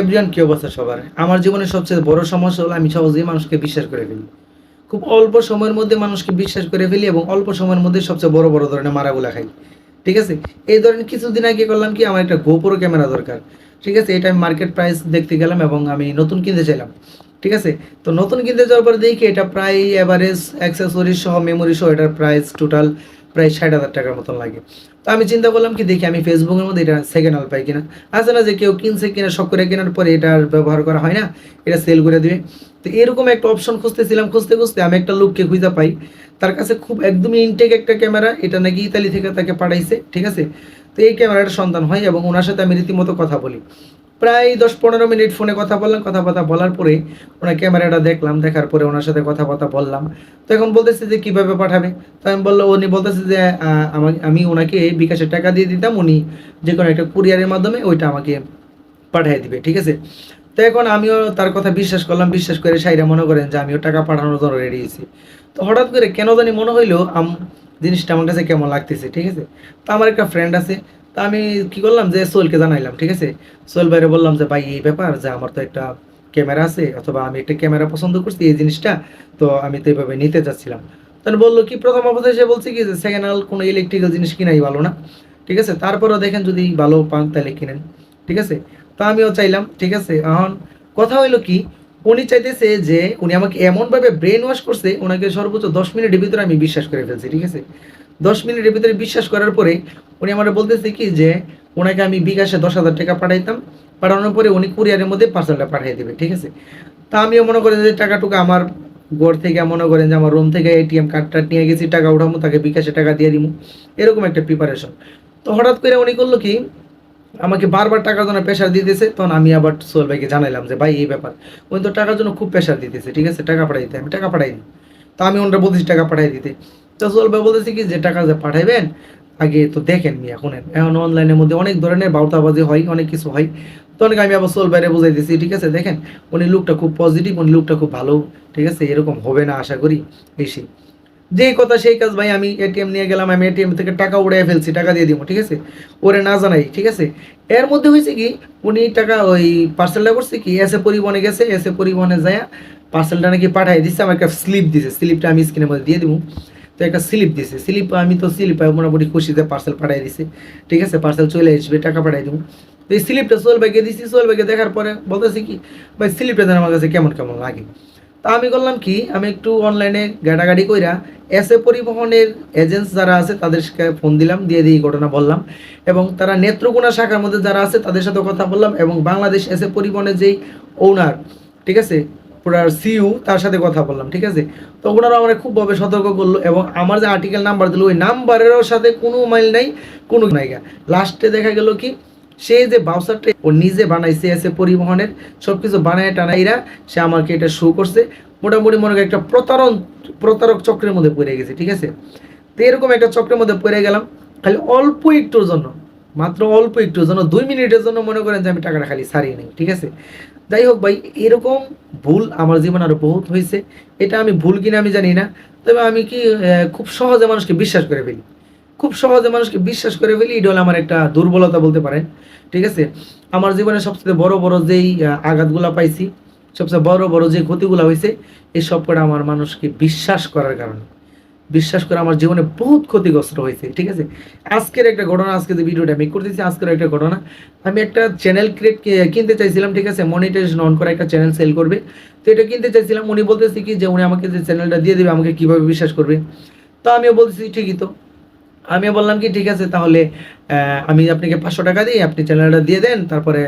Everyone কি অবস্থা সবার? আমার জীবনের সবচেয়ে বড় সমস্যা হলো আমি সহজেই মানুষকে বিশ্বাস করে ফেলি। খুব অল্প সময়ের মধ্যে মানুষকে বিশ্বাস করে ফেলি এবং অল্প সময়ের মধ্যে সবচেয়ে বড় বড় ধরনের মারাগুলা খাই। ঠিক আছে? এই ধরেন কিছুদিন আগে করলাম কি, আমার একটা গোপরো ক্যামেরা দরকার। ঠিক আছে? এটা আমি মার্কেট প্রাইস দেখতে গেলাম এবং আমি নতুন কিনতে চাইলাম। ঠিক আছে? তো নতুন কিনতে যাওয়ার পরে দেখি এটা প্রায় অ্যাভারেজ অ্যাক্সেসরিজ সহ মেমোরি সহ এটার প্রাইস টোটাল প্রায় ষাট হাজার টাকার মতন লাগে। তো আমি চিন্তা করলাম কি, দেখি আমি ফেসবুকের মধ্যে এটা সেকেন্ড হ্যান্ড পাই কিনা। আছে না যে কেউ কিনছে কিনা সব করে কেনার পরে এটা আর ব্যবহার করা হয় না, এটা সেল করে দিবে। তো এরকম একটা অপশন খুঁজতেছিলাম, খুঁজতে খুঁজতে আমি একটা লোককে খুঁজে পাই। তার কাছে খুব একদমই ইনটেক একটা ক্যামেরা এটা নাকি ইতালি থেকে তাকে পাঠাইছে, ঠিক আছে? তো এই ক্যামেরাটার সন্তান হয় এবং ওনার সাথে আমি রীতিমতো কথা বলি। প্রায় দশ পনেরো মিনিট ফোনে কথা বললাম, কথাবার্তা বলার পরে ওনার ক্যামেরাটা দেখলাম, দেখার পরে ওনার সাথে কথাবার্তা বললাম। তো এখন বলতেছে যে কীভাবে পাঠাবে? তো আমি বলল, উনি বলতেছে যে আমি ওনাকে বিকাশের টাকা দিয়ে দিতাম, উনি যে কোনো একটা কুরিয়ারের মাধ্যমে ওইটা আমাকে পাঠিয়ে দিবে, ঠিক আছে? তো এখন আমিও তার কথা বিশ্বাস করলাম, বিশ্বাস করে সাইরা মনে করেন যে আমিও টাকা পাঠানোর জন্য রেডি হয়েছি। তো হঠাৎ করে কেন জানি মনে হইল, আম, জিনিসটা আমার কাছে কেমন লাগতেছে, ঠিক আছে? তো আমার একটা ফ্রেন্ড আছে তা আমি কি করলাম যে সোহেলকে জানাইলাম, ঠিক আছে? সোহেল ভাইরে বললাম যে, ভাই, এই ব্যাপার যে আমার তো একটা ক্যামেরা আছে, অথবা আমি একটা ক্যামেরা পছন্দ করছি এই জিনিসটা, তো আমি তো এইভাবে নিতে চাচ্ছিলাম তখন বলল কি, প্রথম অবস্থায় সে বলছে কি যে সেকেন্ড হ্যান্ড কোনো ইলেকট্রিক্যাল জিনিস কিনাই ভালো না। ঠিক আছে? তারপরেও দেখেন যদি ভালো পান তাহলে কিনেন, ঠিক আছে? তো আমিও চাইলাম, ঠিক আছে? এখন কথা হইল কি, উনি চাইতেছে যে, উনি আমাকে এমনভাবে ব্রেন ওয়াশ করছে ওনাকে সর্বোচ্চ দশ মিনিটের ভিতরে আমি বিশ্বাস করে ফেলছি, ঠিক আছে? দশ মিনিটের ভিতরে বিশ্বাস করার পরে উনি আমার বলতেছে কি যে, ওনাকে আমি বিকাশে দশ হাজার টাকা পাঠাইতাম। পাঠানোর পরে উনি কুরিয়ারের মধ্যে পার্সেলটা পাঠিয়ে দেবে, ঠিক আছে? তা আমিও মনে করেন যে টাকাটুকু আমার ঘর থেকে, মনে করেন যে আমার রুম থেকে এটিএম কার্ডটা নিয়ে গেছি, টাকা উঠামো, তাকে বিকাশে টাকা দিয়ে দিব এরকম একটা প্রিপারেশন তো হঠাৎ করে উনি করল কি, আমাকে বারবার টাকার জন্য প্রেশার দিতেছে, তখন আমি আবার সোহেল ভাইকে জানাইলাম যে, ভাই, এই ব্যাপার। উনি তো টাকার জন্য খুব প্রেশার দিতেছে, ঠিক আছে? টাকা পাঠাই দিতে আমি টাকা পাঠাই দিই। তো আমি ওনারা বলতেছি, টাকা পাঠাই দিতে। তো সোহেল ভাই বলতেছি কি, যে টাকা যে পাঠাইবেন, আগে তো দেখেন মিয়া শুনেন এখন অনলাইনের মধ্যে অনেক ধরনের বাউতাবাজি হয়, অনেক কিছু হয়। তো অনেক আমি আবার সোহেল ভাইরে বুঝাই দিচ্ছি ঠিক আছে, দেখেন, উনি লুকটা খুব পজিটিভ উনি লুকটা খুব ভালো, ঠিক আছে, এরকম হবে না আশা করি সেই যেই কথা সেই কাজ ভাই, আমি এটিএম নিয়ে গেলাম, আমি এটিএম থেকে টাকা উড়াই ফেলছি, টাকা দিয়ে দিব, ঠিক আছে? ওরে না জানাই, ঠিক আছে? এর মধ্যে হয়েছে কি, উনি টাকা ওই পার্সেলটা করছে কি এসে পরিবহনে গেছে এসে পরিবহনে যায় পার্সেলটা নাকি পাঠাই দিচ্ছে আমার একটা স্লিপ দিছে স্লিপটা আমি স্ক্রিনের মধ্যে দিয়ে দিব। তো একটা স্লিপ দিছে। স্লিপ, আমি তো স্লিপ মোটামুটি খুশিতে পার্সেল পাঠাই দিছে। ঠিক আছে? পার্সেল চলে আসবে, টাকা পাঠাই দেবো। তো এই স্লিপটা সোহেল ভাইকে দিছি। সোহেল ভাইকে দেখার পরে বলতেছি কি, ভাই, স্লিপটা যেন আমার কাছে, কেমন কেমন লাগে? তা আমি করলাম কি, আমি একটু অনলাইনে গাড়াগাড়ি কইরা এস এ পরিবহনের এজেন্টস যারা আছে তাদেরকে ফোন দিলাম, দিয়ে দিয়ে ঘটনা বললাম। এবং তারা নেত্রকোনা শাখার মধ্যে যারা আছে তাদের সাথে কথা বললাম এবং বাংলাদেশ এসে পরিবহনের যেই ওনার ঠিক আছে? পুরো সিইউ তার সাথে কথা বললাম, ঠিক আছে? তো ওনারা আমার খুবভাবে সতর্ক করল এবং আমার যে আর্টিকেল নাম্বার দিল, ওই নাম্বারেরও সাথে কোনো মাইল নাই, কোনো নাইগা লাস্টে দেখা গেল কি, সে যে বাউসারটা ও নিজে বানাইছে এসে পরিবহনের সব কিছু বানায় টানাইরা সে আমাকে এটা শো করছে। মোটামুটি মনে একটা প্রতারণ প্রতারক চক্রের মধ্যে পড়ে গেছে, ঠিক আছে? তো এরকম একটা চক্রের মধ্যে পড়ে গেলাম, খালি অল্প একটুর জন্য, মাত্র অল্প একটুর জন্য, দুই মিনিটের জন্য মনে করেন যে আমি টাকাটা খালি সারিয়ে নিই, ঠিক আছে? যাই হোক ভাই, এরকম ভুল আমার জীবনে আরও বহুত হয়েছে। এটা আমি ভুল কিনা আমি জানি না। তবে আমি কি খুব সহজে মানুষকে বিশ্বাস করে ফেলি। খুব সহজে মানুষকে বিশ্বাস করে ফেলি, এটা হলো আমার একটা দুর্বলতা বলতে পারেন। ঠিক আছে? আমার জীবনে সবচেয়ে বড় বড় যেই আঘাতগুলা পাইছি, সবচেয়ে বড় বড় যে ক্ষতিগুলো হয়েছে এই সব করে আমার মানুষকে বিশ্বাস করার কারণে। বিশ্বাস করে আমার জীবনে বহুত ক্ষতিগ্রস্ত হয়েছে, ঠিক আছে? আজকের একটা ঘটনা, আজকে যে ভিডিওটা আমি করতেছি আজকের একটা ঘটনা। আমি একটা চ্যানেল ক্রিয়েট কিনতে চাইছিলাম, ঠিক আছে? মনিটাইজেশন অন করা একটা চ্যানেল সেল করবে। তো এটা কিনতে চাইছিলাম, উনি বলতেছি কি যে উনি আমাকে যে চ্যানেলটা দিয়ে দেবে, আমাকে কীভাবে বিশ্বাস করবে? তো আমিও বলতেছি, ঠিকই তো। আমিও বললাম কি, ঠিক আছে, তাহলে আমি আপনাকে পাঁচশো টাকা দিই, আপনি চ্যানেলটা দিয়ে দেন, তারপরে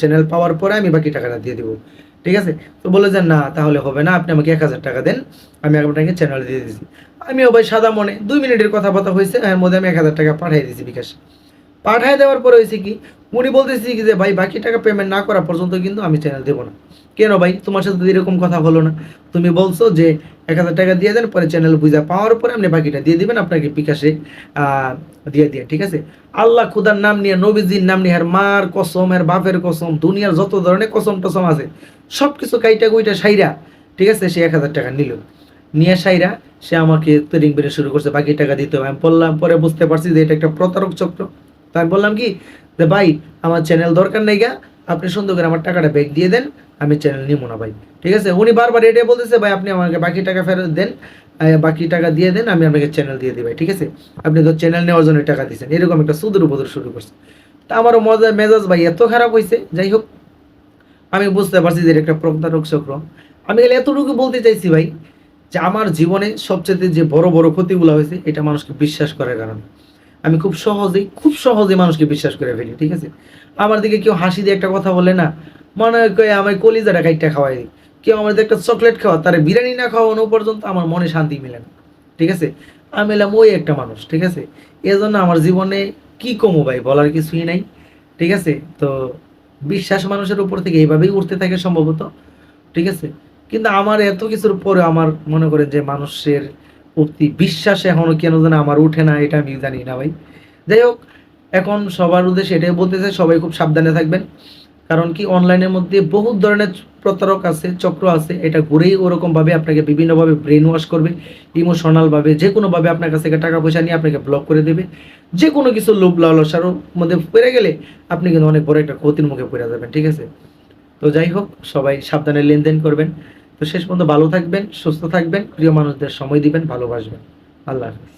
চ্যানেল পাওয়ার পরে আমি বাকি টাকাটা দিয়ে দেবো। ঠিক আছে? তো বলে যে, না, তাহলে হবে না, আপনি আমাকে এক হাজার টাকা দেন, আমি আপনাকে চ্যানেল দিয়ে দিয়েছি আমি ভাই সাদা মনে, দুই মিনিটের কথাবার্তা হয়েছে, এর মধ্যে আমি এক হাজার টাকা পাঠিয়ে দিয়েছি বিকাশ। পাঠিয়ে দেওয়ার পরে হয়েছে কি উনি বলতেছি যে, ভাই, বাকি টাকা পেমেন্ট না করা পর্যন্ত কিন্তু আমি চ্যানেল দেবো না। কেন ভাই? তোমার সাথে এরকম কথা হলো না। তুমি বলছো যে, এক হাজার টাকা দিয়ে দেন, পরে চ্যানেল বুঝা পাওয়ার পরে আপনি বাকিটা দিয়ে দিবেন, আপনাকে বিকাশে দিয়ে দিয়ে, ঠিক আছে? আল্লাহ খুদার নাম নিয়ে, নবীজির নাম নিয়ে আর মার কসম এর বাপের কসম, দুনিয়ার যত ধরনের কসম টসম আছে সব কিছু কাইটা কুইটা সাইরা, ঠিক আছে? সে এক হাজার টাকা নিল। নিয়ে সাইরা, সে আমাকে তৈরি বেড়ে শুরু করছে, বাকি টাকা দিতে হবে। আমি বললাম, পরে বুঝতে পারছি যে এটা একটা প্রতারক চক্র। তাই বললাম কি যে ভাই, আমার চ্যানেল দরকার নেই গা। আপনি সুন্দর করে আমার টাকাটা ব্যাক দিয়ে দেন, আমি চ্যানেল নিবো না ভাই। ঠিক আছে? উনি বারবার এটাই বলতেছে, ভাই, আপনি আমাকে বাকি টাকা ফেরত দেন বাকি টাকা দিয়ে দেন, আমি আপনাকে চ্যানেল দিয়ে দিই ভাই। ঠিক আছে? আপনি তো চ্যানেল নেওয়ার জন্য টাকা দিচ্ছেন এরকম একটা সুদূর উপদূর শুরু করছে। তা আমারও মজা মেজাজ ভাই, এত খারাপ হয়েছে যাই হোক, আমি বুঝতে পারছি যে একটা প্রতারক চক্র আমি গেলে এতটুকু বলতে চাইছি ভাই, যে আমার জীবনে সবচেয়ে যে বড় বড় ক্ষতিগুলো হয়েছে, এটা মানুষকে বিশ্বাস করার কারণে। আমি খুব সহজেই, খুব সহজে মানুষকে বিশ্বাস করে ফেলি, ঠিক আছে? আমার দিকে কেউ হাসি দিয়ে একটা কথা বলে না। মনে হয় আমার কলিজাটা কাইটটা খাওয়াই দিই। কেউ আমার একটা চকলেট খাওয়া, তার বিরিয়ানি না খাওয়ানো পর্যন্ত আমার মনে শান্তি মিলে না, ঠিক আছে? আমি এলাম ওই একটা মানুষ, ঠিক আছে? এজন্য আমার জীবনে কি কমো ভাই, বলার কিছুই নাই, ঠিক আছে? তো বিশ্বাস মানুষের উপর থেকে এইভাবেই উঠতে থাকে সম্ভবত, ঠিক আছে? কিন্তু আমার এত কিছুর পরে আমার মনে করে যে মানুষের প্রতি বিশ্বাস এখনও কেন যেন আমার উঠে না, এটা আমি জানি না ভাই। যাই হোক, এখন সবার উদ্দেশ্যে এটাই বলতে চাই, সবাই খুব সাবধানে থাকবেন। কারণ কি, অনলাইনের মধ্যে বহুত ধরনের প্রতারক আছে, চক্র আছে, এটা ঘুরেই ওরকমভাবে আপনাকে বিভিন্নভাবে ব্রেন ওয়াশ করবে ইমোশনালভাবে যে কোনোভাবে আপনার কাছ থেকে টাকা পয়সা নিয়ে আপনাকে ব্লক করে দেবে। যে কোনো কিছু লোভ লালসার মধ্যে পড়ে গেলে আপনি কিন্তু অনেক বড় একটা ক্ষতির মুখে পড়ে যাবেন, ঠিক আছে? তো যাই হোক, সবাই সাবধানে লেনদেন করবেন। তো শেষ পর্যন্ত ভালো থাকবেন সুস্থ থাকবেন প্রিয় মানুষদের সময় দিবেন ভালোবাসবেন। আল্লাহ হাফিজ।